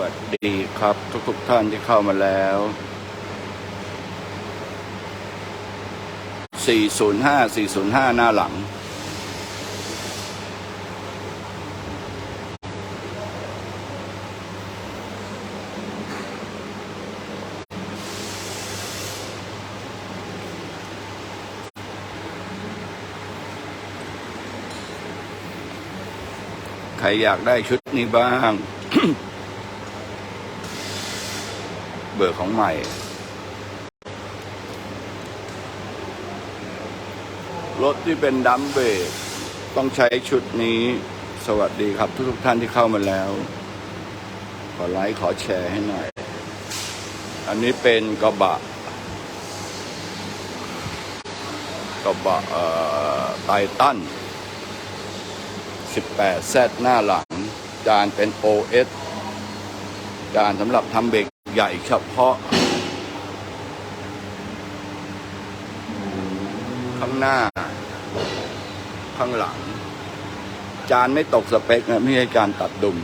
วัสดีครับทุกๆทท่านที่เข้ามาแล้ว 405 405 หน้าหลัง ใครอยากได้ชุดนี้บ้าง บอร์ของใหม่ รถที่เป็นดัมเบรกต้องใช้ชุดนี้สวัสดีครับทุกๆท่านที่เข้ามาแล้ว ขอไลค์ขอแชร์ให้หน่อย อันนี้เป็นกระบะกระบะไททัน 18 z หน้าหลัง จานเป็น OS จานสำหรับทำเบรก ใหญ่เฉพาะ ข้างหน้า ข้างหลัง จานไม่ตกสเปคนะไม่ใช่จานตัดดุม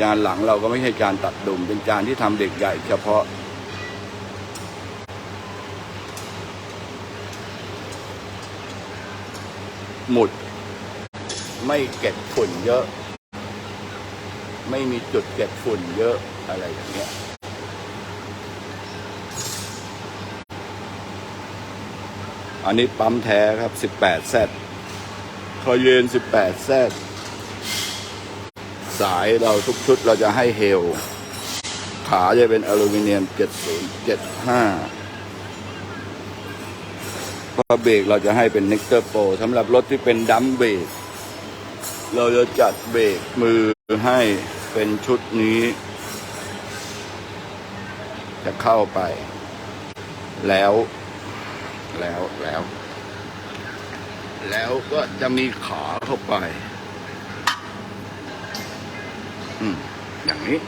จานหลังเราก็ไม่ใช่จานตัดดุม เป็นจานที่ทำเด็กใหญ่เฉพาะหมุด ไม่เก็บฝุ่นเยอะ ไม่มีจุดเก็บฝุ่นเยอะ อะไรอย่างเงี้ยอันนี้ปั๊มแท้ครับ 18แซดคอยเยน18แซดสายเราทุกชุดเราจะให้เฮล ขาจะเป็นอลูมิเนียม 7075พอเบรกเราจะให้เป็นเน็กเตอร์โปรสำหรับรถที่เป็นดัมเบรกเราจะจัดเบรกมือให้เป็นชุดนี้ จะเข้าไป แล้วแล้วแล้ว แล้วก็จะมีขาเข้าไป อืมอย่างนี้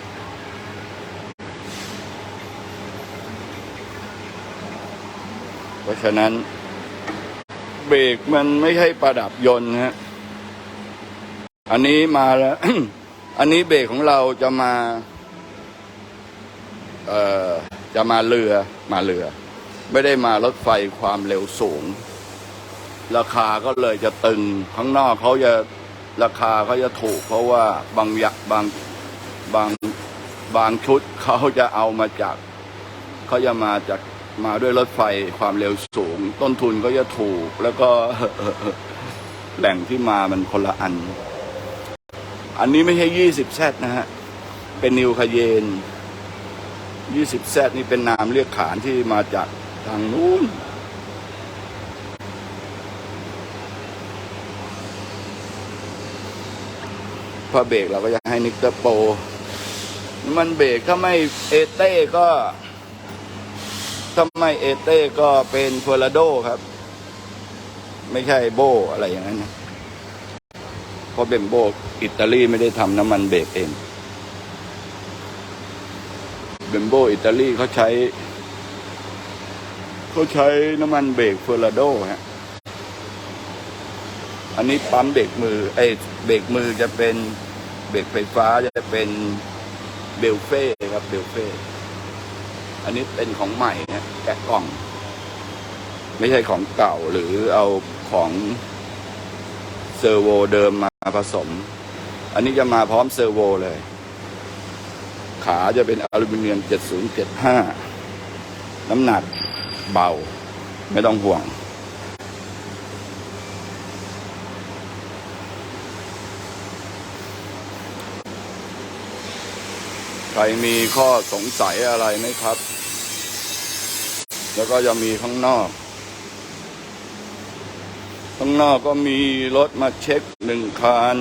เพราะฉะนั้น เบรกมันไม่ใช่ประดับยนต์ฮะ อันนี้มาแล้ว อันนี้เบรกของเราจะมา จะมาเรือมาเรือ ไม่ได้มารถไฟความเร็วสูง ราคาก็เลยจะตึงข้างนอกเขาจะราคาเขาจะถูก เพราะว่าบางอยางบางบางบางชุดเขาจะเอามาจากเขาจะมาจากมาด้วยรถไฟความเร็วสูง ต้นทุนก็จะถูก แล้วก็แหล่งที่มามันคนละอัน อันนี้ไม่ใช่ยี่สิบแซดนะฮะ เป็นนิวคาเยน ยี่สิบแซดนี่เป็นนามเรียกขานที่มาจากทางนู้น พอเบรกเราก็จะให้นิกเตอร์โป มันเบรกถ้าไม่เอเต้ก็ถ้าไม่เอเต้ก็เป็นเฟอร์ราโดครับ ไม่ใช่โบอะไรอย่างนั้นนะเพราะเบมโบอิตาลีไม่ได้ทำน้ำมันเบรกเอง บมโบอิตาลีเขาใช้เขาใช้น้ำมันเบรกเฟอร์ราโดฮะ อันนี้ปั๊มเบรกมือ ไอ้เบรกมือจะเป็นเบรกไฟฟ้าจะเป็นเบลเฟ่ครับเบลเฟ่ อันนี้เป็นของใหม่นะแกะกล่อง ไม่ใช่ของเก่าหรือเอาของเซอร์โวเดิมมาผสม อันนี้จะมาพร้อมเซอร์โวเลย ขาจะเป็นอลูมิเนียม 7075 น้ำหนักเบา ไม่ต้องห่วง ใครมีข้อสงสัยอะไรไหมครับ แล้วก็จะมีข้างนอก ข้างนอกก็มีรถมาเช็คหนึ่งคัน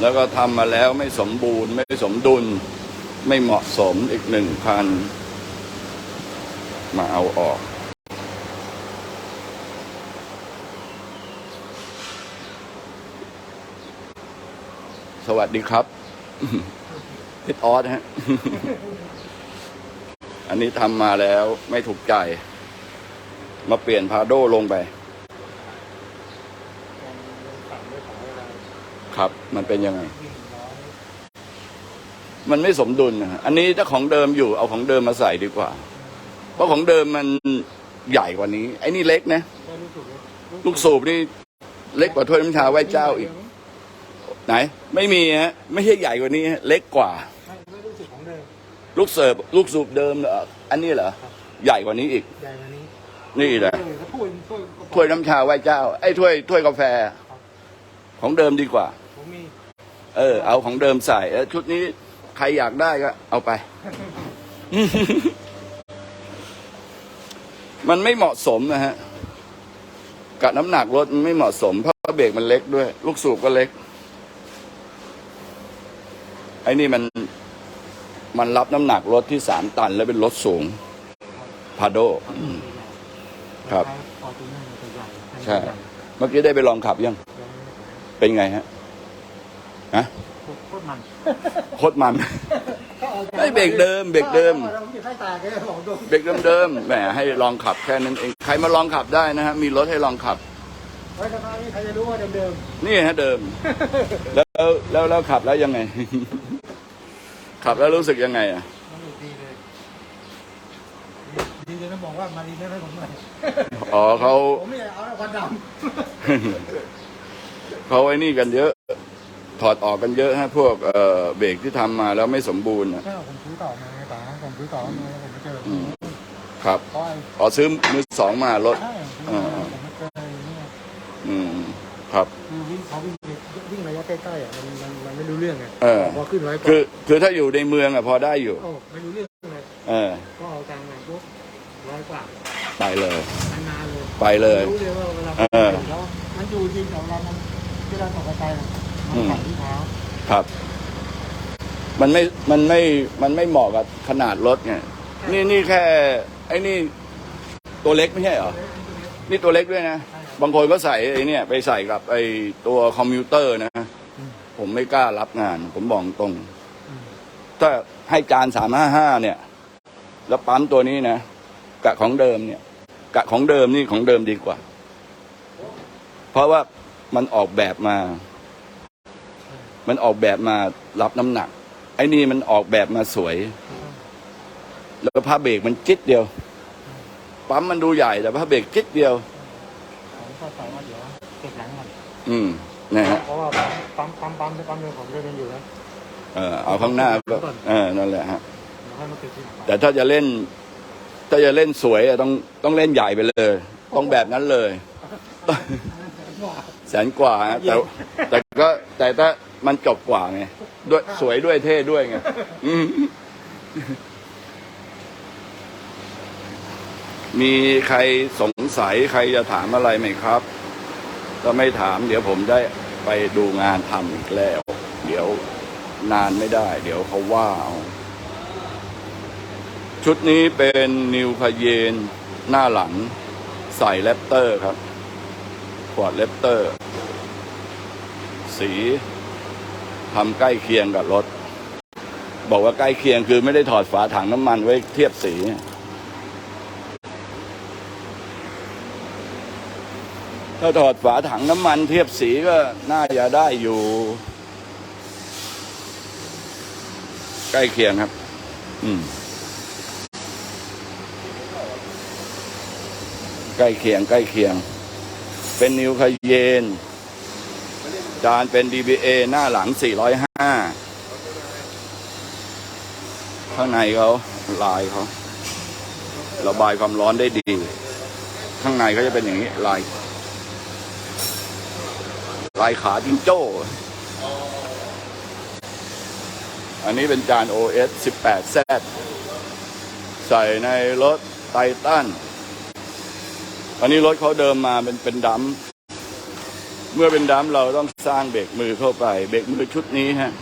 แล้วก็ทำมาแล้วไม่สมบูรณ์ไม่สมดุล ไม่เหมาะสมอีกหนึ่งคันมาเอาออก สวัสดีครับพิทออสฮะ อันนี้ทำมาแล้วไม่ถูกใจ มาเปลี่ยนพาโดลงไป ครับ มันเป็นยังไง มันไม่สมดุลนะฮะอันนี้ถ้าของเดิมอยู่เอาของเดิมมาใส่ดีกว่า เพราะของเดิมมันใหญ่กว่านี้ ไอ้นี่เล็กนะได้รู้สึกเลยลูกสูบนี่เล็กกว่าถ้วยน้ำชาไหว้เจ้าอีก ไหน ไม่มีฮะไม่ใช่ใหญ่กว่านี้ฮะเล็กกว่าไม่ไม่รู้สึกของเดิมลูกเสิร์ฟลูกสูบเดิมเหรออันนี้เหรอใหญ่กว่านี้อีก ใหญ่กว่านี้ นี่แหละเออถ้าพูดถ้วยถ้วยน้ำชาไหว้เจ้า ไอ้ถ้วยถ้วยกาแฟ ของเดิมดีกว่าผมมีเออ เอาของเดิมใส่แล้วชุดนี้ ใครอยากได้ก็เอาไป มันไม่เหมาะสมนะฮะกับน้ำหนักรถมันไม่เหมาะสม เพราะว่าเบรกมันเล็กด้วย ลูกสูบก็เล็ก ไอ้นี่มันมันรับน้ำหนักรถที่สามตัน แล้วเป็นรถสูงพาโดครับฟอร์จูเนอร์มันจะใหญ่ใช่ เมื่อกี้ได้ไปลองขับยัง เป็นไงฮะฮะ โคตรมันโคตรมันไอ้เบรกเดิม เบรกเดิมเราไม่ใช่ตาแกบอกตรงเบรกเดิมๆแหมให้ลองขับแค่นั้นเองใครมาลองขับได้นะฮะมีรถให้ลองขับไว้สภาพนี้ใครจะรู้ว่าเดิมนี่ฮะเดิม แล้วแล้วแล้วขับแล้วยังไง ขับแล้วรู้สึกยังไงอะๆมันอยู่ดีเลยดีเลยนะบอกว่ามาดีได้ไหมผมหน่อยอ๋อเขาผมไม่อยากเอาควันดเขาไอ้นี่กันเยอะ ถอดออกกันเยอะฮะพวกเอ่อเบรกที่ทำมาแล้วไม่สมบูรณ์ำอะใช่ผมซื้อต่อมาไงป๋าผมซื้อต่อมาแล้วผมไม่เจออืมครับเพราะไอ้อ๋อซื้อมือสองมารถ ใช่ผมซื้อมาผมไม่เจอเนี่ยอืมครับ คือวิ่งเขาวิ่งวิ่งระยะใกล้ๆอะมันมันมันไม่รู้เรื่องไงเออ พอขึ้นร้อยกว่าคือคือถ้าอยู่ในเมืองอะพอได้อยู่ โอ้ไม่รู้เรื่องเลยเออ ก็เอากลางงานปุ๊บร้อยกว่าไปเลย นานๆเลยไปเลยรู้เลยว่าเวลาเออ แล้วมันอยู่จริงแต่เวลามันเวลาตกใจน่ะ มันขัดที่เท้าครับ มันไม่ มันไม่ มันไม่เหมาะกับขนาดรถไง นี่นี่แค่ ไอ้นี่ ตัวเล็กไม่ใช่เหรอ นี่ตัวเล็กด้วยนะ บางคนก็ใส่ไอ้เนี่ย ไปใส่กับไอ้ตัวคอมพิวเตอร์นะ ผมไม่กล้ารับงาน ผมบอกตรงอืมถ้าให้จานสามห้าห้าเนี่ย แล้วปั๊มตัวนี้นะ กะของเดิมเนี่ย กะของเดิมนี่ของเดิมดีกว่า เพราะว่ามันออกแบบมา มันออกแบบมารับน้ำหนัก ไอ้นี่มันออกแบบมาสวย แล้วก็ผ้าเบรกมันจิ๊ดเดียว ปั๊มมันดูใหญ่แต่ผ้าเบรกจิ๊ดเดียว ผมก็ใส่ว่าเดี๋ยวเก็บหลังก่อนอืมนะฮะเพราะว่าปั๊มปั๊มปั๊มปั๊มปั๊มเดินผมจะเดินอยู่แล้วเออเอาข้างหน้าก็เออนั่นแหละฮะ เดี๋ยวให้มันเก็บที่หลังแต่ถ้าจะเล่น ถ้าจะเล่นสวยอะต้องต้องเล่นใหญ่ไปเลย ต้องแบบนั้นเลย แสนกว่าฮะแต่แต่ก็แต่ถ้า มันจบกว่าไงด้วยสวยด้วยเท่ด้วยไงอืมมีใครสงสัยใครจะถามอะไรไหมครับถ้าไม่ถาม เดี๋ยวผมได้ไปดูงานทำอีกแล้ว เดี๋ยวนานไม่ได้ เดี๋ยวเขาว่าเอาชุดนี้เป็นนิวพาเยน หน้าหลัง ใส่แรปเตอร์ครับขวดแรปเตอร์ สี ทำใกล้เคียงกับรถ บอกว่าใกล้เคียงคือไม่ได้ถอดฝาถังน้ำมันไว้เทียบสีถ้าถอดฝาถังน้ำมันเทียบสีก็น่าจะได้อยู่ ใกล้เคียงครับ อืม ใกล้เคียง ใกล้เคียง เป็นนิวคาเยน จานเป็น DBA หน้าหลัง 405 ข้างในเขาลายเขาระบายความร้อนได้ดี ข้างในเขาจะเป็นอย่างนี้ลาย ลายขาจิงโจ้ อันนี้เป็นจาน OS 18Z ใส่ในรถไททันอันนี้รถเขาเดิมมาเป็นเป็นดัมป์ เมื่อเป็นดัมเราต้องสร้างเบรกมือเข้าไป เบรกมือชุดนี้ฮะ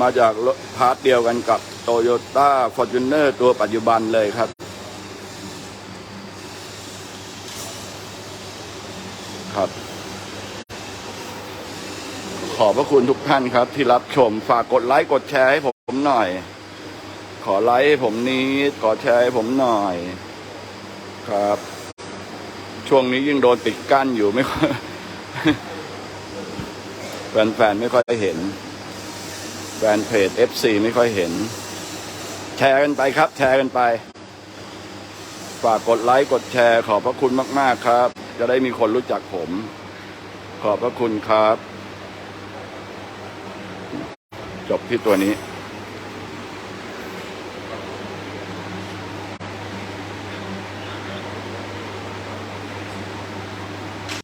มาจากพาร์ทเดียวกันกับโตโยต้าฟอร์จูเนอร์ตัวปัจจุบันเลยครับ ครับ ขอบพระคุณทุกท่านครับ ที่รับชมฝากกดไลค์กดแชร์ให้ผมหน่อย ขอไลค์ให้ผมนิดขอแชร์ให้ผมหน่อย ครับ ช่วงนี้ยิ่งโดนปิดกั้นอยู่ไม่ค่อยแฟนๆไม่ค่อยเห็น แฟนเพจ FC ไม่ค่อยเห็น แชร์กันไปครับ แชร์กันไป ฝากกดไลค์กดแชร์ ขอบพระคุณมาก ๆ ครับ จะได้มีคนรู้จักผม ขอบพระคุณครับ จบที่ตัวนี้